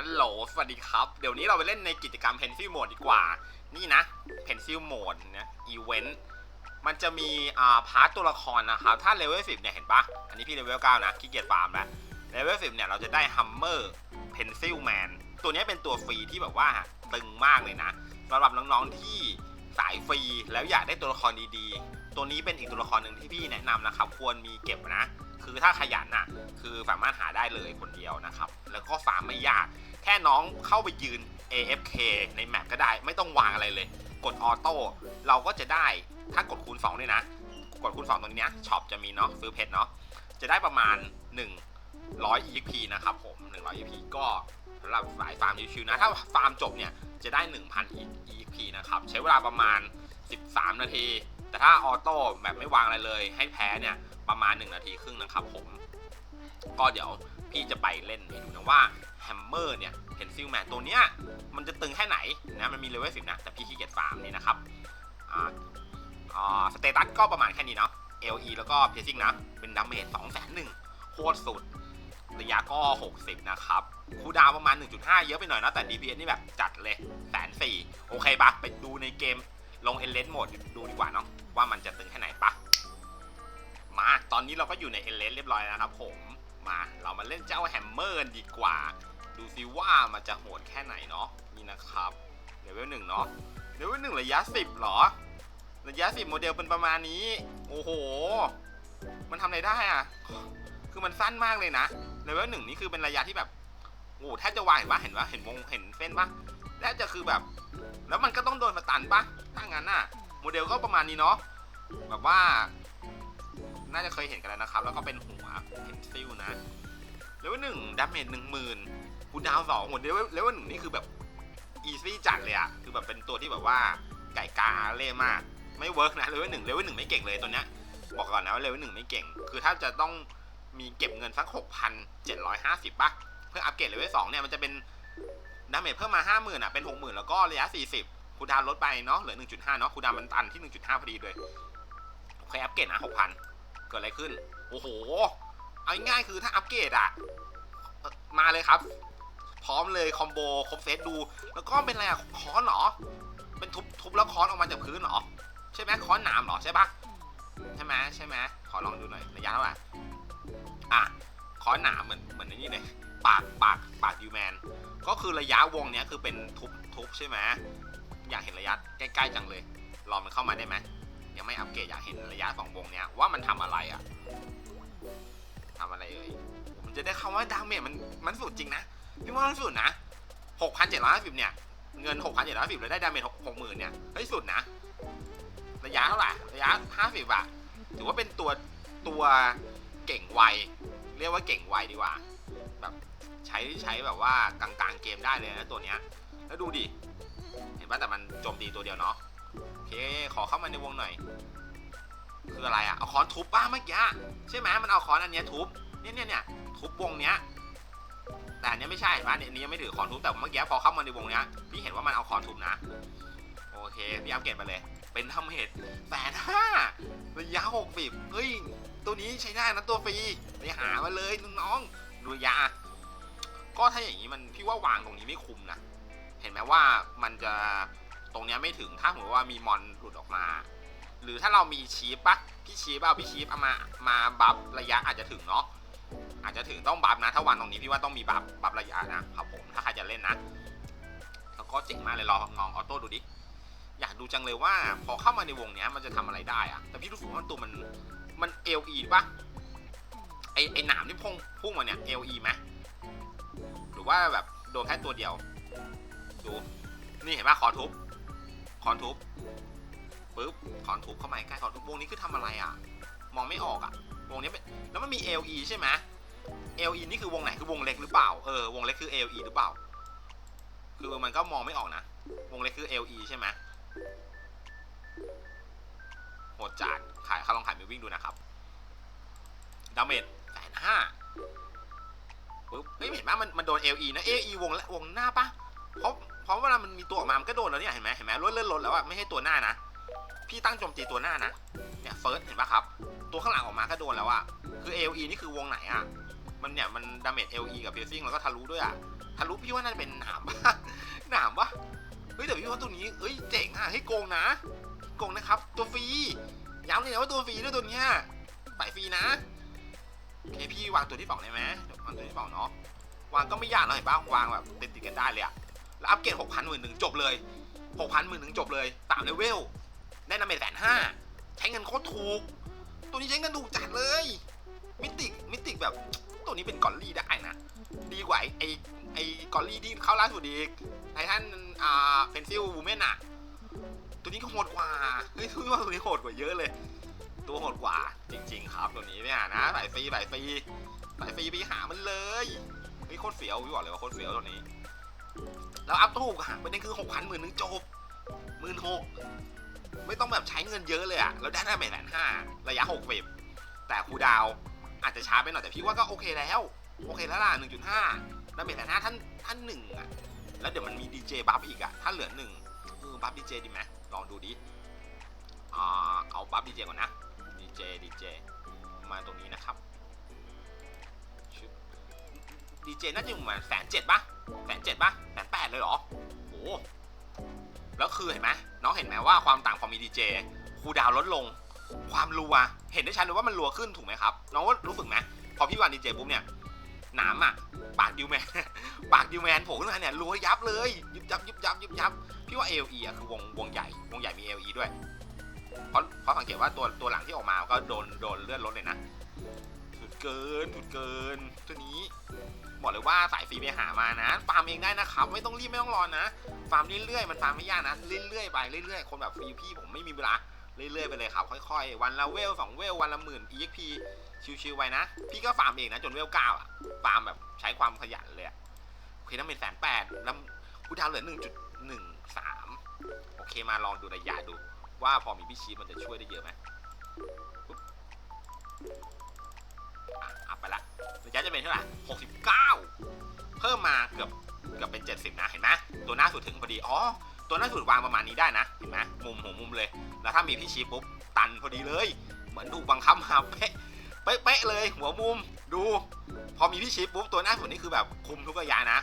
ฮัลโหล สวัสดีครับ เดี๋ยวนี้เราไปเล่นในกิจกรรม Pencil Mode ดีกว่า นี่นะ Pencil Mode นะอีเวนต์ มันจะมีอ่าพาร์ทตัวละครนะครับ ถ้าเลเวล10เนี่ยเห็นปะอันนี้พี่เลเวล9นะขี้เกียจฟาร์มแล้วเลเวล10เนี่ยเราจะได้ Hammer Pencil Man ตัวนี้เป็นตัวฟรีที่แบบว่าตึงมากเลยนะสำหรับน้องๆที่สายฟรีแล้วอยากได้ตัวละครดีๆ ตัวนี้เป็นอีกตัวละครหนึ่งที่พี่แนะนำนะครับ ควรมีเก็บนะ คือถ้าขยันน่ะ คือสามารถหาได้เลยคนเดียวนะครับ แล้วก็ฟาร์มไม่ยาก แค่น้องเข้าไปยืน AFK ในแมปก็ได้ ไม่ต้องวางอะไรเลย กดออโต้เราก็จะได้ถ้ากดคูณ2ด้วยนะ กดคูณ2ตรงนี้นะช็อปจะมีเนาะซื้อเพชรเนาะจะได้ประมาณ 100 EP นะครับผม100 EP ก็สำหรับสายฟาร์มชิวๆนะ ถ้าฟาร์มจบเนี่ยจะได้ 1,000 EP นะครับ ใช้เวลาประมาณ 13 นาที แต่ถ้าออโต้แบบไม่วางอะไรเลย ให้แพ้เนี่ยประมาณ 1 นาทีครึ่งนะครับผม ก็เดี๋ยวพี่จะไปเล่นให้ดูนะว่าแฮมเมอร์เนี่ยเพนซิลแมนตัวเนี้ยมันจะตึงแค่ไหนนะมันมีเลเวลสิบนะแต่พี่ขี้เกียจฟาร์มนี่นะครับอ่าอ่าสเตตัสก็ประมาณแค่นี้เนาะ LE แล้วก็เพซิ่งนะ เป็นดาเมจ2 0 0 0 0โคตรสุด ระยะก็ 60 นะครับ คูดาวประมาณ 1.5 เยอะไปหน่อยนะ แต่ DPS นี่แบบจัดเลยแสนสี่โอเคปะไปดูในเกมลงเอเลนโหมดดูดีกว่าเนาะ ว่ามันจะตึงแค่ไหนปะมาตอนนี้เราก็อยู่ในเอเลนเรียบร้อยแล้วครับผมมาเรามาเล่นเจ้าแฮมเมอร์ดีกว่า ดูซิว่ามันจะโหดแค่ไหนเนาะนี่นะครับเลเวลหนึ่งเนาะเลเวลหนึ่งระยะสิบหรอ ระยะสิบโมเดลเป็นประมาณนี้ โอ้โห มันทำอะไรได้อะคือมันสั้นมากเลยนะเลเวลหนึ่งนี่คือเป็นระยะที่แบบโอ้แทบจะวางเห็นปะเห็นปะเห็นวงเห็นเส้นปะแทบจะคือแบบ แล้วมันก็ต้องโดนมาตันปะถ้างั้นน่ะ โมเดลก็ประมาณนี้เนาะแบบว่า น่าจะเคยเห็นกันแล้วนะครับ แล้วก็เป็นหัวเพนซิลนะเลเวลหนึ่งดาเมจหนึ่งหมื่นคูดาวสองโหเลเวลเลเวลหนึ่งนี่คือแบบอีซี่จัดเลยอะคือแบบเป็นตัวที่แบบว่าไก่กาเล่มาก ไม่เวิร์กนะเลเวลหนึ่งเลเวลหนึ่งไม่เก่งเลยตัวเนี้ยบอกก่อนนะว่าเลเวลหนึ่งไม่เก่ง คือถ้าจะต้องมีเก็บเงินสักหกพันเจ็ดร้อยห้าสิบป่ะเพื่ออัปเกรดเลเวลสองเนี่ยมันจะเป็นดาเมจเพิ่มมาห้าหมื่นอะเป็นหกหมื่นแล้วก็ระยะสี่สิบ คูดาวลดไปเนาะเหลือหนึ่งจุดห้าเนาะคูดาวมันตันที่หนึ่งจุดห้าพอดีเลยโอเคอัปเกรดนะหกพันเกิดอะไรขึ้น โอ้โห เอาง่ายคือถ้าอัปเกรดอะมาเลยครับ พร้อมเลยคอมโบครบเซตดู แล้วก็เป็นอะไรอะค้อนเหรอ เป็นทุบทุบแล้วค้อนออกมาจากพื้นเหรอ ใช่ไหมค้อนหนามเหรอใช่ปะใช่ไหมใช่ไหมขอลองดูหน่อยระยะเท่าไหร่อะค้อนหนามเหมือนเหมือนนนี่เลยปากปากปากยูแมนก็คือระยะวงเนี้ยคือเป็นทุบทุบใช่ไหม อยากเห็นระยะใกล้ๆจังเลย รอมันเข้ามาได้ไหมยังไม่อัปเกรดอยากเห็นระยะสองวงเนี้ยว่ามันทำอะไรอะทำอะไรเอ่ยผมจะได้คำว่าดาเมจมันมันสุดจริงนะพี่ว่ามันสุดนะหกพันเจ็ดร้อยสิบเนี่ยเงินหกพันเจ็ดร้อยสิบแล้วได้ดาเมจหกหมื่นเนี่ยเฮ้ยสุดนะระยะเท่าไหร่ระยะห้าสิบอะถือว่าเป็นตัวตัวเก่งไวเรียกว่าเก่งไวดีกว่า แบบใช้ใช้แบบว่ากลางๆเกมได้เลยนะตัวเนี้ยแล้วดูดิ เห็นป่ะแต่มันโจมตีตัวเดียวเนาะโอเคขอเข้ามาในวงหน่อย คืออะไรอะเอาค้อนทุบป้าเมื่อกี้ใช่ไหมมันเอาค้อนอันเนี้ยทุบเนี่ยเนี่ยเนี่ยทุบวงเนี้ยแต่อันเนี้ยไม่ใช่เห็นปะเนี่ยอันนี้ยังไม่ถือค้อนทุบแต่เมื่อกี้พอเข้ามาในวงเนี้ยพี่เห็นว่ามันเอาค้อนทุบนะโอเคพี่อัปเกรดไปเลย เป็นทำเหตุแปดห้าระยะหกสิบเฮ้ยตัวนี้ใช้ได้นะตัวฟรีไปหามาเลยน้องๆดูยะก็ถ้าอย่างนี้มันพี่ว่าวางตรงนี้ไม่คุ้มนะ ห็นไหมว่ามันจะตรงเนี้ยไม่ถึงถ้าสมมติว่ามีมอนหลุดออกมา หรือถ้าเรามีชีฟปะพี่ชีฟเอาพี่ชีฟเอามามาบัฟระยะอาจจะถึงเนาะอาจจะถึงต้องบัฟนะถ้าวันตรงนี้พี่ว่าต้องมีบัฟบัฟระยะนะครับผมถ้าใครจะเล่นนะแล้วก็เจ๋งมากเลยลองลองออโต้ดูดิอยากดูจังเลยว่าพอเข้ามาในวงเนี้ยมันจะทำอะไรได้อะแต่พี่รู้สึกว่าตัวมันมันเอลีปะไอไอหนามที่พุ่งพุ่งมาเนี่ยเอลีไหมหรือว่าแบบโดนแค่ตัวเดียว ดู นี่เห็นป่ะคอนทุบคอนทุบปึ๊บคอนทุบเข้ามาใกล้คอนทุบวงนี้คือทำอะไรอะ มองไม่ออกอะ วงนี้เป็นแล้วมันมี LE ใช่ไหม LE นี่คือวงไหนคือวงเล็กหรือเปล่า เออ วงเล็กคือ LE หรือเปล่า คือมันก็มองไม่ออกนะ วงเล็กคือ LE ใช่ไหมโหดจัดขายเขาลองขายมิววิ่งดูนะครับ ดาเมจแสนห้าปึ๊บเฮ้ยเห็นไหมมันมันโดน LE นะ LE วงละวงหน้าปะเพราะ เพราะเวลามันมีตัวออกมามันก็โดนแล้วเนี่ยเห็นไหมเห็นไหมลดเลื่อนลดแล้วอะไม่ให้ตัวหน้านะ พี่ตั้งโจมตีตัวหน้านะ เนี่ยเฟิร์สเห็นปะครับ ตัวข้างหลังออกมาก็โดนแล้วอะคือ AOE นี่คือวงไหนอะมันเนี่ยมันดาเมจ LE กับเพซซิ่งแล้วก็ทะลุด้วยอะทะลุพี่ว่าน่าจะเป็นหนามปะหนามปะเฮ้ยแต่พี่ว่าตัวนี้เอ้ยเจ๋งอะให้โกงนะ โกงนะครับ ตัวฟรีย้ำเลยนะว่าตัวฟรีด้วยตัวเนี้ยใส่ฟรีนะโอเคพี่วางตัวที่สองได้ไหมวางตัวที่สองเนาะวางก็ไม่ยากนอะเห็นปะวางแบบติดติดกันได้เลยอะ แล้วอัปเกรดหกพันหมื่นหนึ่งจบเลยหกพันหมื่นหนึ่งจบเลยตามเลเวลได้ดาเมจแสนห้าใช้เงินโคตรถูก ตัวนี้ใช้เงินถูกจัดเลย มิติกมิติกแบบตัวนี้เป็นกอลลี่ได้นะ ดีกว่าไอ้ไอ้ไอ้กอลลี่ที่เข้าล่าสุดอีกไททันอ่าเพนซิลวูแมนอะตัวนี้ก็โหดกว่าเฮ้ยพี่ว่าตัวนี้โหดกว่าเยอะเลย ตัวโหดกว่าจริง ๆ ครับตัวนี้เนี่ยนะสายฟรีสายฟรีสายฟรีไปหามันเลยเฮ้ยโคตรเฟี้ยวพี่บอกเลยว่าโคตรเฟี้ยวตัวนี้ แล้วอัพถูกอะประเด็นคือหกพันหมื่นหนึ่งจบหมื่นหกไม่ต้องแบบใช้เงินเยอะเลยอะแล้วได้หน้าเมจแสนห้าระยะหกเวฟแต่ครูดาวอาจจะช้าไปหน่อยแต่พี่ว่าก็โอเคแล้ว โอเคแล้วล่ะหนึ่งจุดห้าดาเมจแสนห้าท่านท่านหนึ่งอะแล้วเดี๋ยวมันมีดีเจบัฟอีกอะถ้าเหลือหนึ่งเออบัฟดีเจดีไหมลองดูดิอ่าเอาบัฟดีเจก่อนนะดีเจดีเจมาตรงนี้นะครับ ดีเจน่าจะอยู่ประมาณแสนเจ็ดปะแสนเจ็ดปะแสนแปดเลยเหรอโอ้แล้วคือเห็นไหมน้องเห็นไหมว่าความต่างของมีดีเจคูดาวลดลง ความรัว เห็นได้ชัดเลยว่ามันรัวขึ้นถูกไหมครับ น้องรู้สึกไหมพอพี่วานดีเจปุ๊บเนี่ยหนามอะปากดิวแมน ปากดิวแมนโผล่ขึ้นมาเนี่ยรัวยับเลย ยุบยับยุบยับยุบยับพี่ว่า ALE อะคือวงวงใหญ่วงใหญ่มี ALE ด้วยเพราะเพราะสังเกตว่าตัวตัวหลังที่ออกมาก็โดนโดนเลื่อนลดเลยนะสุดเกินสุดเกินตัวนี้ บอกเลยว่าสายฟรีไปหามานะ ฟาร์มเองได้นะครับ ไม่ต้องรีบไม่ต้องรอนะ ฟาร์มเรื่อยๆ มันฟาร์มไม่ยากนะ เรื่อยๆไปเรื่อยๆ คนแบบฟรีพี่ผมไม่มีเวลา เรื่อยๆไปเลยครับ ค่อยๆ วันละเวลสองเวล วันละหมื่น EXP ชิวๆไว้นะ พี่ก็ฟาร์มเองนะจนเวลเก้าอะฟาร์มแบบใช้ความขยันเลยโอเคน้ำเป็นแสนแปดแล้วกูดาวเหลือหนึ่งจุดหนึ่งสามโอเคมาลองดูระยะดู ว่าพอมีพี่ชีมันจะช่วยได้เยอะไหม ไปละระยะจะเป็นเท่าไหร่หกสิบเก้าเพิ่มมาเกือบเกือบเป็นเจ็ดสิบนะเห็นไหมตัวหน้าสุดถึงพอดีอ๋อตัวหน้าสุดวางประมาณนี้ได้นะเห็นไหมมุมหัวมุมเลย แล้วถ้ามีพี่ชีปุ๊บตันพอดีเลย เหมือนถูกบังคับมาเป๊ะเป๊ะเลยหัวมุมดู พอมีพี่ชีปุ๊บตัวหน้าสุดนี่คือแบบคุมทุกระยะนะ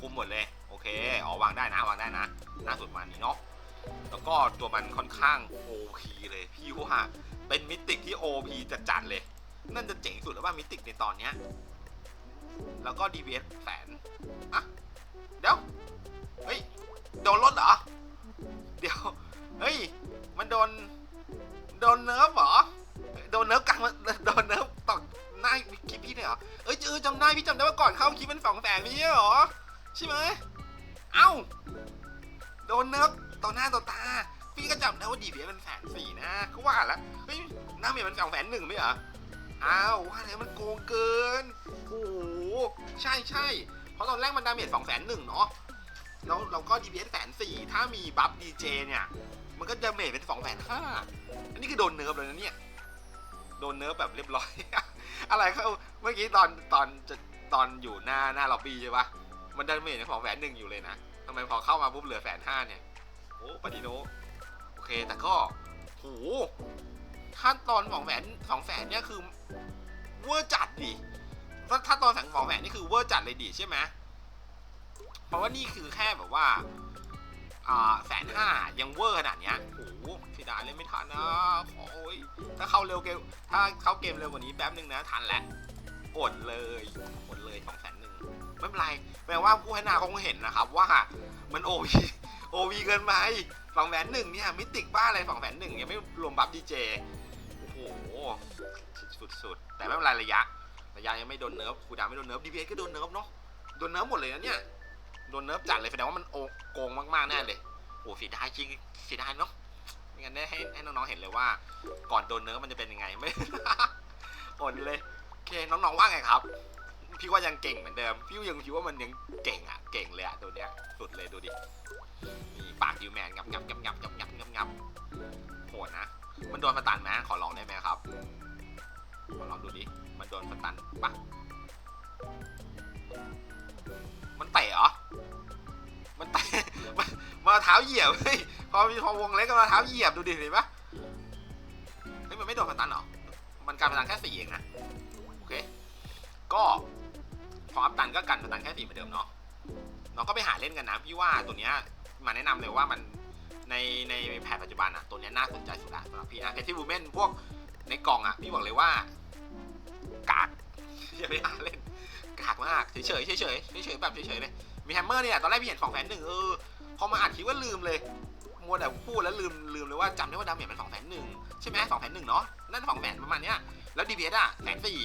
คุมหมดเลยโอเคอ๋อวางได้นะวางได้นะ หน้าสุดมานี้เนาะแล้วก็ตัวมันค่อนข้าง OP เลยพี่ว่าเป็นมิติที่ OP จัดๆเลย นั่นจะเจ๋งสุดแล้วว่ามิติกในตอนเนี้ยแล้วก็ DBS แสนอะเดี๋ยว เฮ้ย โดนลดเหรอ เดี๋ยว เฮ้ย มันโดน โดนเนิร์ฟเหรอ โดนเนิร์ฟกลางมาโดนเนิร์ฟตอกหน้าคลิปพี่เลยเหรอ เอ้ยเจอจำได้พี่จำได้ว่าก่อนเข้าคลิปมันสองแสนไม่ใช่เหรอ ใช่ไหม เอ้า โดนเนิร์ฟต่อหน้าต่อตา พี่ก็จำได้ว่าดีเบียมันแสนสี่นะก็ว่าแล้วเฮ้ยหน้าเมียมันสองแสนหนึ่งไม่เหรอ อ้าวว่าแล้วมันโกงเกิน โอ้โห ใช่ใช่ เพราะตอนแรกมันดาเมจสองแสนหนึ่งเนาะ แล้วเราก็ DPS แสนสี่ถ้ามีบัฟดีเจเนี่ย มันก็จะเมจเป็นสองแสนห้าอันนี้คือโดนเนิร์ฟเลยนะเนี่ย โดนเนิร์ฟแบบเรียบร้อย อะไรเขาเมื่อกี้ตอนตอนจะตอนอยู่หน้าหน้าล็อบบี้ใช่ปะมันดาเมจของแสนหนึ่งอยู่เลยนะทำไมพอเข้ามาปุ๊บเหลือแสนห้าเนี่ย โอ้ปาดิโนโอเค แต่ก็โห ถ้าตอนสองแสนสองแสนเนี่ยคือเวอร์จัดดิถ้าถ้าตอนแสนสองแสนนี่คือเวอร์จัดเลยดิใช่ไหมเพราะว่านี่คือแค่แบบว่าอ่าแสนห้ายังเวอร์ขนาดเนี้ยโอ้โหเสียดายเล่นไม่ทันนะขอโอ้ยถ้าเข้าเร็วเกมถ้าเข้าเกมเร็วกว่านี้แป๊บนึงนะทันแหละอดเลยอดเลยสองแสนหนึ่งไม่เป็นไรแปลว่าผู้ให้นาคงเห็นนะครับว่ามันโอวีโอวีเกินไป สองแสนหนึ่งเนี่ยมิติกบ้าอะไรสองแสนหนึ่งยังไม่รวมบัฟดีเจโอ้โหสุดๆแต่ไม่เป็นไรระยะ ระยะยังไม่โดนเนิร์ฟคูดาไม่โดนเนิร์ฟดีเก็โดนเนิร์ฟเนาะโดนเนิร์ฟหมดเลยนะเนี่ยโดนเนิร์ฟจัดเลยแสดงว่ามันโอโกงมากๆแน่เลยโอ้เสียดายจริงเสียดายเนาะไม่งั้นได้ให้ให้น้องๆเห็นเลยว่าก่อนโดนเนิร์ฟมันจะเป็นยังไงไม่อดเลยโอเคน้องๆว่าไงครับ พี่ว่ายังเก่งเหมือนเดิม พี่ยังคิดว่ามันยังเก่งอะ เก่งเลยอะตัวเนี้ย สุดเลยดูดิ นี่ปากดิวแมนงับงับงับงับงับงับงับงับโหดนะ มันโดนสตันไหมขอลองได้ไหมครับ ขอลองดูดิ มันโดนสตันปะมันเตะเหรอ มันเตะมาเท้าเหยียบเฮ้ยพอมีพอวงเล็กก็มาเท้าเหยียบดูดิเห็นปะเฮ้ยมันไม่โดนสตันหรอ มันการพลังแค่สี่เองนะ โอเค ก็ พออัพตันก็กันตันแค่สี่เหมือนเดิมเนาะน้องก็ไปหาเล่นกันนะพี่ว่าตัวเนี้ยมาแนะนำเลยว่ามันในในแผนปัจจุบันอะตัวเนี้ยน่าสนใจสุดละสำหรับพี่นะเพที่บูเมนพวกในกล่องอะพี่บอกเลยว่ากากอย่าไปหาเล่นกากมากเฉยเฉยเฉยเฉยเฉยแบบเฉยๆเลยมีแฮมเมอร์เนี่ยตอนแรกพี่เห็นสองแสนหนึ่งเออพอมาอัดคลิปว่าลืมเลยมัวแต่พูดแล้วลืมลืมเลยว่าจำได้ว่าดาเมจมันสองแสนหนึ่งใช่ไหมสองแสนหนึ่งเนาะนั่นสองแสนประมาณเนี้ยแล้วดีเอะแสนสี่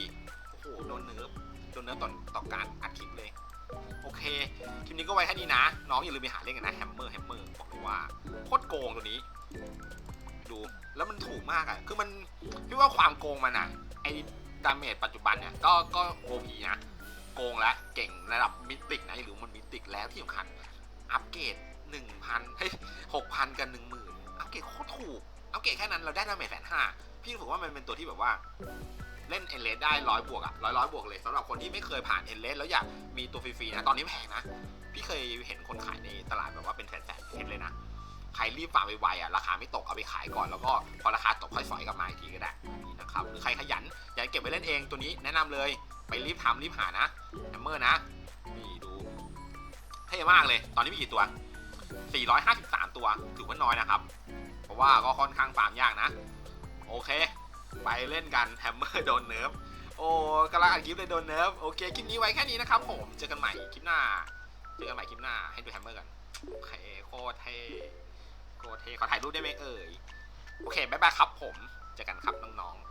โอ้โหโดนเนิร์ฟ โดนเนิร์ฟตอต่อการอัดคลิปเลย โอเคคลิปนี้ก็ไว้แค่นี้นะ น้องอย่าลืมไปหาเล่นกันนะแฮมเมอร์แฮมเมอร์บอกเลยว่าโคตรโกงตัวนี้ ดูแล้วมันถูกมากอะ่ะคือมันพี่ว่าความโกงมันอะ่ะไอดาเมจปัจจุบันเนี่ยก็ก็โอพีนะโกงแล้วเก่งระดับมิติกนะหรือมันมิติกแล้วที่สำคัญอัปเกรดหนึ่งพันเฮ้ยหกพันกันหนึ่งหมื่นอัปเกรดโคตรถูกอัปเกรดแค่นั้นเราได้ดาเมจแสนห้าพี่รู้สึกว่ามันเป็นตัวที่แบบว่า เล่นเอเลสได้ร้อยบวกอะร้อยร้อยบวกเลยสำหรับคนที่ไม่เคยผ่านเอเลสแล้วอยากมีตัวฟรีๆนะตอนนี้แพงนะ พี่เคยเห็นคนขายในตลาดแบบว่าเป็นแสนๆเห็นเลยนะใครรีบฝากไวๆอะราคาไม่ตกเอาไปขายก่อนแล้วก็พอราคาตกค่อยสอยกลับมาอีกทีก็ได้นะครับหรือใครขยันอยากเก็บไว้เล่นเองตัวนี้แนะนำเลยไปรีบทำรีบหานะแฮมเมอร์นะนี่ดูเท่มากเลยตอนนี้มีกี่ตัว 453 ตัวถือว่าน้อยนะครับ เพราะว่าก็ค่อนข้างฟาร์มยากนะ โอเค ไปเล่นกันแฮมเมอร์โดนเนิร์ฟโอ้กำลังอัดคลิปเลยโดนเนิร์ฟโอเคคลิปนี้ไว้แค่นี้นะครับผมเจอกันใหม่คลิปหน้าเจอกันใหม่คลิปหน้าให้ดูแฮมเมอร์กันโอเคโคตรเท่โคตรเท่ขอถ่ายรูปได้ไหมเอ่ยโอเคบ๊ายบายครับผมเจอกันครับน้องๆ